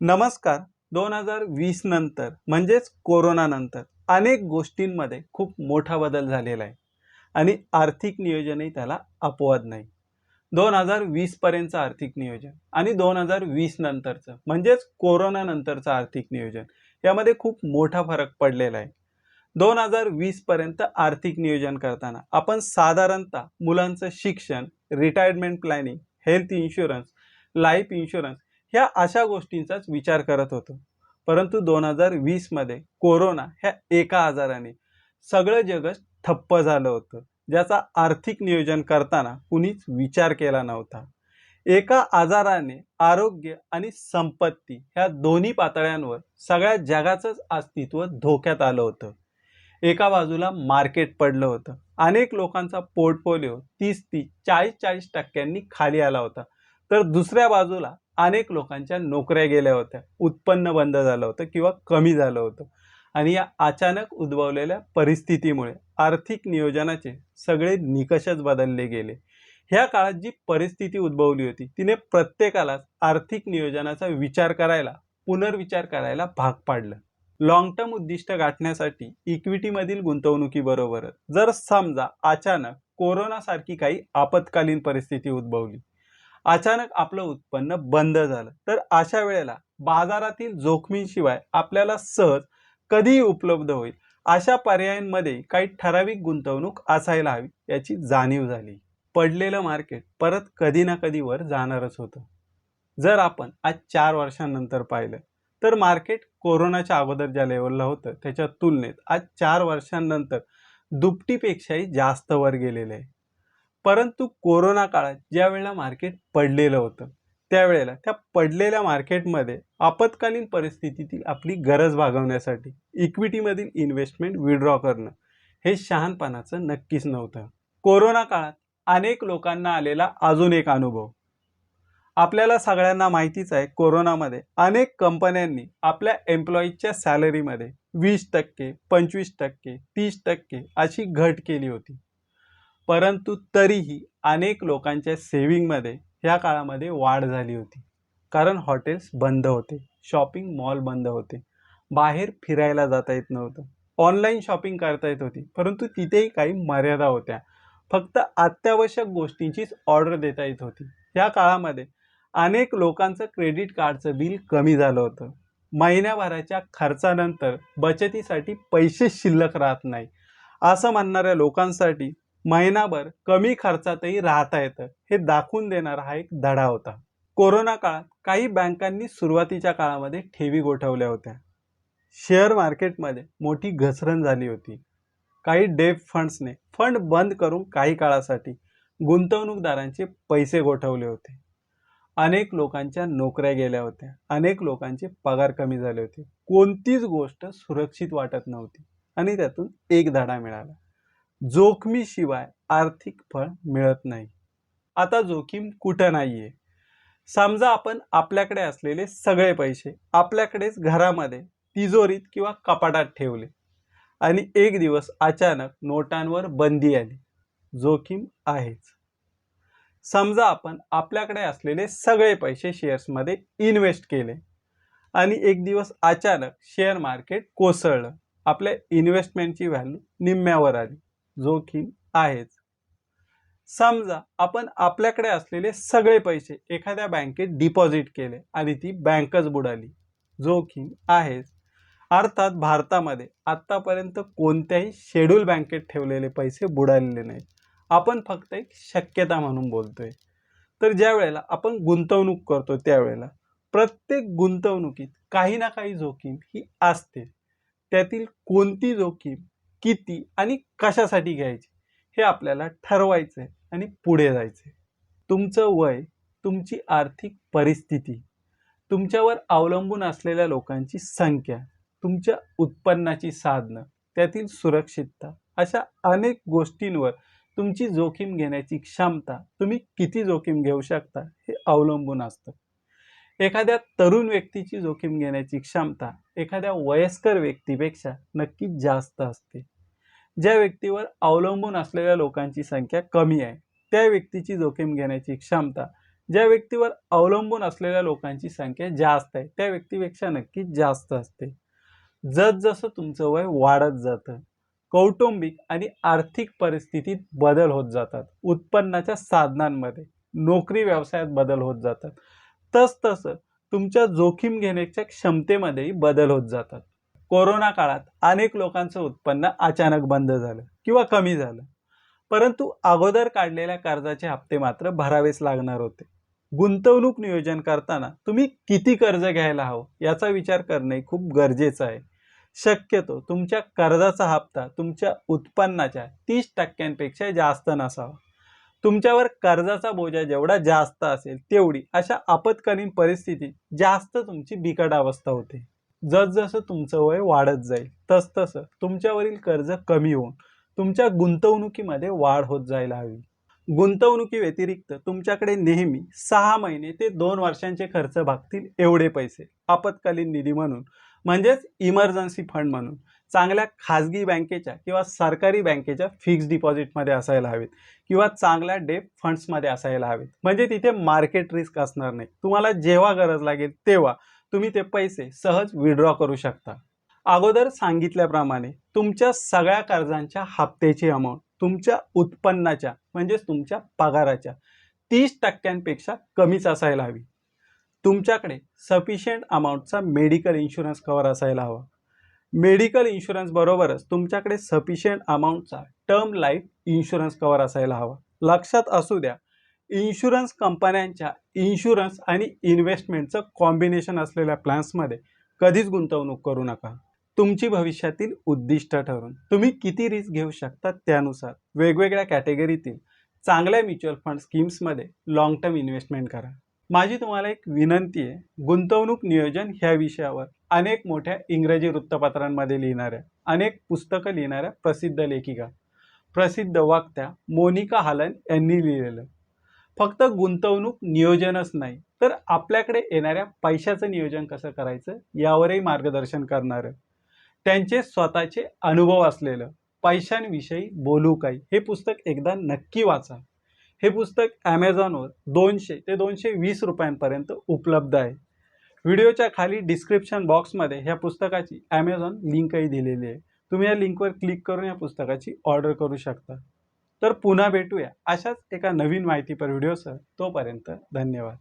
नमस्कार. दोन हजार वीस नंतर म्हणजेच कोरोना नंतर अनेक गोष्टींमध्ये खूप मोठा बदल झालेला आहे. आणि आर्थिक नियोजनही त्याला अपवाद नाही. दोन हजार वीसपर्यंतचं आर्थिक नियोजन आणि दोन हजार वीस नंतरचं म्हणजेच कोरोनानंतरचं आर्थिक नियोजन यामध्ये खूप मोठा फरक पडलेला आहे. दोन हजार वीसपर्यंत आर्थिक नियोजन करताना आपण साधारणतः मुलांचं शिक्षण retirement planning health insurance life insurance ह्या अशा गोष्टींचाच विचार करत होतो. परंतु दोन हजार वीसमध्ये कोरोना ह्या एका आजाराने सगळं जगच ठप्प झालं होतं. ज्याचा आर्थिक नियोजन करताना कुणीच विचार केला नव्हता. एका आजाराने आरोग्य आणि संपत्ती ह्या दोन्ही पातळ्यांवर सगळ्या जगाचंच अस्तित्व धोक्यात आलं होतं. एका बाजूला मार्केट पडलं होतं. अनेक लोकांचा पोर्टफोलिओ तीस तीस चाळीस चाळीस टक्क्यांनी खाली आला होता. तर दुसऱ्या बाजूला अनेक लोकांच्या नोकऱ्या गेल्या होत्या. उत्पन्न बंद झालं होतं किंवा कमी झालं होतं. आणि या अचानक उद्भवलेल्या परिस्थितीमुळे आर्थिक नियोजनाचे सगळे निकषच बदलले गेले. ह्या काळात जी परिस्थिती उद्भवली होती तिने प्रत्येकालाच आर्थिक नियोजनाचा विचार करायला पुनर्विचार करायला भाग पाडलं. लॉंग टर्म उद्दिष्ट गाठण्यासाठी इक्विटीमधील गुंतवणुकीबरोबरच जर समजा अचानक कोरोनासारखी काही आपत्कालीन परिस्थिती उद्भवली अचानक आपलं उत्पन्न बंद झालं. तर अशा वेळेला बाजारातील जोखमीशिवाय आपल्याला सहज कधीही उपलब्ध होईल. अशा पर्यायांमध्ये काही ठराविक गुंतवणूक असायला हवी याची जाणीव झाली. पडलेलं मार्केट परत कधी ना कधी वर जाणारच होतं. जर आपण आज चार वर्षांनंतर पाहिलं तर मार्केट कोरोनाच्या अगोदर ज्या लेवलला होतं त्याच्या तुलनेत आज चार वर्षांनंतर दुपटीपेक्षाही जास्त वर गेलेलं आहे. परंतु कोरोना काळात ज्या वेळेला मार्केट पडलेलं होतं त्यावेळेला त्या पडलेल्या मार्केटमध्ये आपत्कालीन परिस्थितीतील आपली गरज भागवण्यासाठी इक्विटीमधील इन्व्हेस्टमेंट विड्रॉ करणं हे शहाणपणाचं नक्कीच नव्हतं. कोरोना काळात अनेक लोकांना आलेला अजून एक अनुभव. आपल्याला सगळ्यांना माहितीच आहे कोरोनामध्ये अनेक कंपन्यांनी आपल्या एम्प्लॉईजच्या सॅलरीमध्ये वीस टक्के पंचवीस टक्के तीस टक्के अशी घट केली होती. परंतु तरीही अनेक लोकांच्या सेविंगमध्ये ह्या काळामध्ये वाढ झाली होती. कारण हॉटेल्स बंद होते. शॉपिंग मॉल बंद होते. बाहेर फिरायला जाता येत नव्हतं. ऑनलाईन शॉपिंग करता येत होती. परंतु तिथेही काही मर्यादा होत्या. फक्त अत्यावश्यक गोष्टींचीच ऑर्डर देता येत होती. ह्या काळामध्ये अनेक लोकांचं क्रेडिट कार्डचं बिल कमी झालं होतं. महिन्याभराच्या खर्चानंतर बचतीसाठी पैसे शिल्लक राहत नाही. असं म्हणणाऱ्या लोकांसाठी महिनाभर कमी खर्चातही राहता येतं. हे दाखवून देणारा हा एक धडा होता. कोरोना काळात काही बँकांनी सुरुवातीच्या काळामध्ये ठेवी गोठवल्या होत्या. शेअर मार्केटमध्ये मोठी घसरण झाली होती. काही डेप फंड्सने फंड बंद करून काही काळासाठी गुंतवणूकदारांचे पैसे गोठवले होते. अनेक लोकांच्या नोकऱ्या गेल्या होत्या. अनेक लोकांचे पगार कमी झाले होते. कोणतीच गोष्ट सुरक्षित वाटत नव्हती आणि त्यातून एक धडा मिळाला. जोखमीशिवाय आर्थिक फळ मिळत नाही. आता जोखीम कुठं नाही आहे समजा आपण आपल्याकडे असलेले सगळे पैसे आपल्याकडेच घरामध्ये तिजोरीत किंवा कपाटात ठेवले आणि एक दिवस अचानक नोटांवर बंदी आली. जोखीम आहेच. समजा आपण आपल्याकडे असलेले सगळे पैसे शेअर्समध्ये इन्व्हेस्ट केले आणि एक दिवस अचानक शेअर मार्केट कोसळलं. आपल्या इन्व्हेस्टमेंटची व्हॅल्यू निम्म्यावर आली. जोखीम आहेच. समजा आपण आपल्याकडे असलेले सगळे पैसे एखाद्या बँकेत डिपॉझिट केले आणि ती बँकच बुडाली. जोखीम आहेच. अर्थात भारतामध्ये आत्तापर्यंत कोणत्याही शेड्यूल बँकेत ठेवलेले पैसे बुडालेले नाहीत. आपण फक्त एक शक्यता म्हणून बोलतोय. तर ज्या वेळेला आपण गुंतवणूक करतो त्यावेळेला प्रत्येक गुंतवणुकीत काही ना काही जोखीम ही असते. त्यातील कोणती जोखीम किती आणि कशासाठी घ्यायची? हे आपल्याला ठरवायचं आहे आणि पुढे जायचं. आहे तुमचं वय तुमची आर्थिक परिस्थिती तुमच्यावर अवलंबून असलेल्या लोकांची संख्या तुमच्या उत्पन्नाची साधनं त्यातील सुरक्षितता अशा अनेक गोष्टींवर तुमची जोखीम घेण्याची क्षमता तुम्ही किती जोखीम घेऊ शकता हे अवलंबून असतं. एखाद्या तरुण व्यक्तीची जोखीम घेण्याची क्षमता एखाद्या वयस्कर व्यक्तीपेक्षा नक्कीच जास्त असते. ज्या व्यक्तीवर अवलंबून असलेल्या लोकांची संख्या कमी आहे त्या व्यक्तीची जोखीम घेण्याची क्षमता ज्या व्यक्तीवर अवलंबून असलेल्या लोकांची संख्या जास्त आहे त्या व्यक्तीपेक्षा नक्कीच जास्त असते. जसजसं तुमचं वय वाढत जातं कौटुंबिक आणि आर्थिक परिस्थितीत बदल होत जातात उत्पन्नाच्या साधनांमध्ये नोकरी व्यवसायात बदल होत जातात तसतसं तुमच्या जोखीम घेण्याच्या क्षमतेमध्येही बदल होत जातात. कोरोना काळात अनेक लोकांचं उत्पन्न अचानक बंद झालं किंवा कमी झालं. परंतु अगोदर काढलेल्या कर्जाचे हप्ते मात्र भरावेच लागणार होते. गुंतवणूक नियोजन करताना तुम्ही किती कर्ज घ्यायला हवं याचा विचार करणे खूप गरजेचं आहे. शक्यतो तुमच्या कर्जाचा हप्ता तुमच्या उत्पन्नाच्या तीस टक्क्यांपेक्षा जास्त नसावा. तुमच्यावर कर्जाचा बोजा जेवढा जास्त असेल तेवढी अशा आपत्कालीन परिस्थितीत जास्त तुमची बिकट अवस्था होते. जसजसं तुमचं वय वाढत जाईल तसतसं तुमच्यावरील कर्ज कमी होऊन तुमच्या गुंतवणुकीमध्ये वाढ होत जायला हवी. गुंतवणुकी व्यतिरिक्त तुमच्याकडे नेहमी सहा महिने ते दोन वर्षांचे खर्च भागतील एवढे पैसे. आपत्कालीन निधी म्हणून म्हणजेच इमर्जन्सी फंड म्हणून चांगल्या खाजगी बँकेच्या किंवा सरकारी बँकेच्या फिक्स्ड डिपॉझिटमध्ये असायला हवेत किंवा चांगल्या डेप फंड्समध्ये असायला हवेत. म्हणजे तिथे मार्केट रिस्क असणार नाही. तुम्हाला जेव्हा गरज लागेल तेव्हा तुम्ही ते पैसे सहज विड्रॉ करू शकता. अगोदर सांगितल्याप्रमाणे तुमच्या सगळ्या कर्जांच्या हप्त्याची अमाऊंट तुमच्या उत्पन्नाच्या म्हणजेच तुमच्या पगाराच्या तीस टक्क्यांपेक्षा कमीच असायला हवी. तुमच्याकडे सफिशियंट अमाऊंटचा मेडिकल इन्शुरन्स कवर असायला हवा. मेडिकल इन्शुरन्सबरोबरच तुमच्याकडे सफिशियंट अमाऊंटचा टर्म लाईफ इन्शुरन्स कवर असायला हवा. लक्षात असू द्या इन्शुरन्स कंपन्यांच्या इन्शुरन्स आणि इन्व्हेस्टमेंटचं कॉम्बिनेशन असलेल्या प्लॅन्समध्ये कधीच गुंतवणूक करू नका. तुमची भविष्यातील उद्दिष्ट ठरवून तुम्ही किती रिस्क घेऊ शकता त्यानुसार वेगवेगळ्या कॅटेगरीतील चांगल्या म्युच्युअल फंड स्कीम्समध्ये लॉंग टर्म इन्व्हेस्टमेंट करा. माझी तुम्हाला एक विनंती आहे गुंतवणूक नियोजन ह्या विषयावर अनेक मोठ्या इंग्रजी वृत्तपत्रांमध्ये लिहिणाऱ्या अनेक पुस्तकं लिहिणाऱ्या प्रसिद्ध लेखिका प्रसिद्ध वक्त्या मोनिका हालन यांनी लिहिलेलं. फक्त गुंतवणूक नियोजनच नाही. तर आपल्याकडे येणाऱ्या पैशाचं नियोजन कसं करायचं? यावरही मार्गदर्शन करणारं. त्यांचे स्वतःचे अनुभव असलेलं पैशांविषयी बोलू काही. हे पुस्तक एकदा नक्की वाचा. हे पुस्तक ॲमेझॉनवर दोनशे ते दोनशे वीस रुपयांपर्यंत उपलब्ध आहे. व्हिडिओच्या खाली डिस्क्रिप्शन बॉक्समध्ये ह्या पुस्तकाची ॲमेझॉन लिंकही दिलेली आहे. तुम्ही या लिंकवर क्लिक करून या पुस्तकाची ऑर्डर करू शकता. तर पुन्हा भेटूया. अशाच एका नवीन माहितीपर व्हिडिओसह तोपर्यंत धन्यवाद.